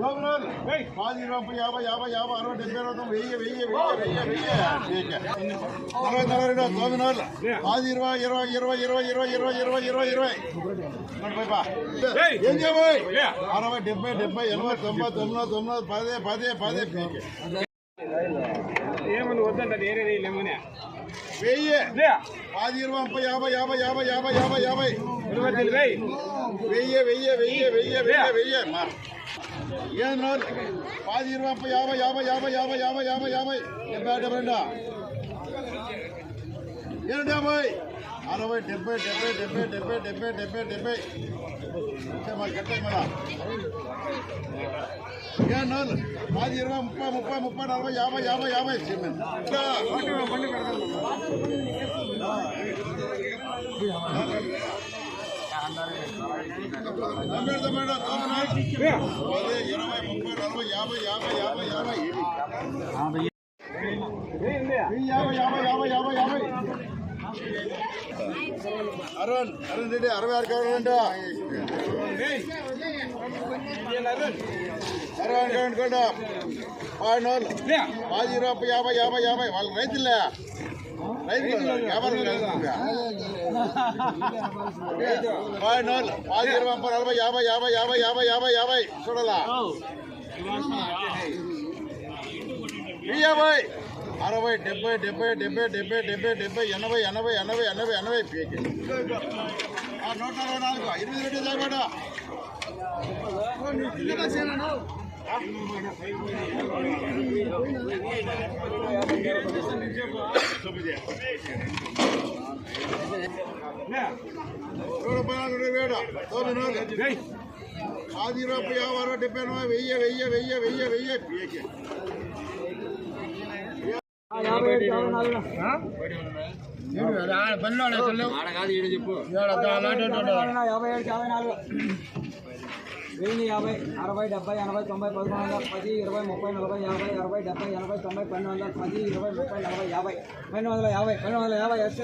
పది ఇరవై యాభై యాభై యాభై అరవై డెబ్బై అరవై వెయ్యి వెయ్యి వెయ్యి వెయ్యి వెయ్యి నలభై నలభై రెండు తొమ్మిది నోళ్ళు పది ఇరవై ఇరవై ఇరవై ఇరవై ఇరవై ఇరవై ఇరవై ఇరవై ఇరవై. ఏం చేయబోయ్? అరవై డెబ్బై డెబ్బై ఎనభై తొంభై తొమ్మిది తొమ్మిది పదే పదే పదే. ఏమని వద్దంట వేరే లేమనే. వెయ్యి. పది ఇరవై ముప్పై యాభై యాభై యాభై యాభై యాభై యాభై. వెయ్యి వెయ్యి వెయ్యి వెయ్యి వెయ్యి వెయ్యి ఏం పది ఇరవై ముప్పై యాభై యాభై యాభై యాభై యాభై యాభై యాభై. డెబ్బై డెబ్బై రెండు? ఏడు డెబ్బై? అరవై డెబ్బై డెబ్బై డెబ్బై డెబ్బై డెబ్బై డెబ్బై డెబ్బై. మరి కట్టాయి మన ఏం నోరు పది ఇరవై ముప్పై ముప్పై ముప్పై నలభై యాభై యాభై యాభై. సిమెంట్ ఇరవై ముప్పై నలభై యాభై యాభై యాభై యాభై వెయ్యి యాభై యాభై యాభై యాభై యాభై అరుణ్ అరుణ్ రెడ్డి అరవై ఆరు కావాలి అంట అరవై ఆరు కావాలి కూడా పాడి నోళ్ళు పాది ఇరవై యాభై యాభై యాభై వాళ్ళు రైతులే పాది ఇరవై ముప్పై నలభై యాభై యాభై యాభై యాభై యాభై యాభై చూడాలా? యాభై అరవై డెబ్బై డెబ్బై డెబ్బై డెబ్బై డెబ్బై డెబ్బై ఎనభై ఎనభై ఎనభై ఎనభై ఎనభై పీకి. నూట అరవై నాలుగు ఎనిమిది రెడ్డి చేయబడా పది రూపాయ యాభై డెబ్బై వెయ్యి వెయ్యి వెయ్యి వెయ్యి వెయ్యి వెయ్యి బల్లోడ చెప్పు యాభై ఏడు యాభై నాలుగు వెయ్యి యాభై అరవై డెబ్బై ఎనభై తొంభై పదకొండు వందల పది ఇరవై ముప్పై నలభై యాభై అరవై డెబ్బై ఎనభై తొంభై పన్నెండు వందల పది ఇరవై ముప్పై నలభై యాభై పన్నెండు వందల యాభై పన్నెండు వందల యాభై ఎస్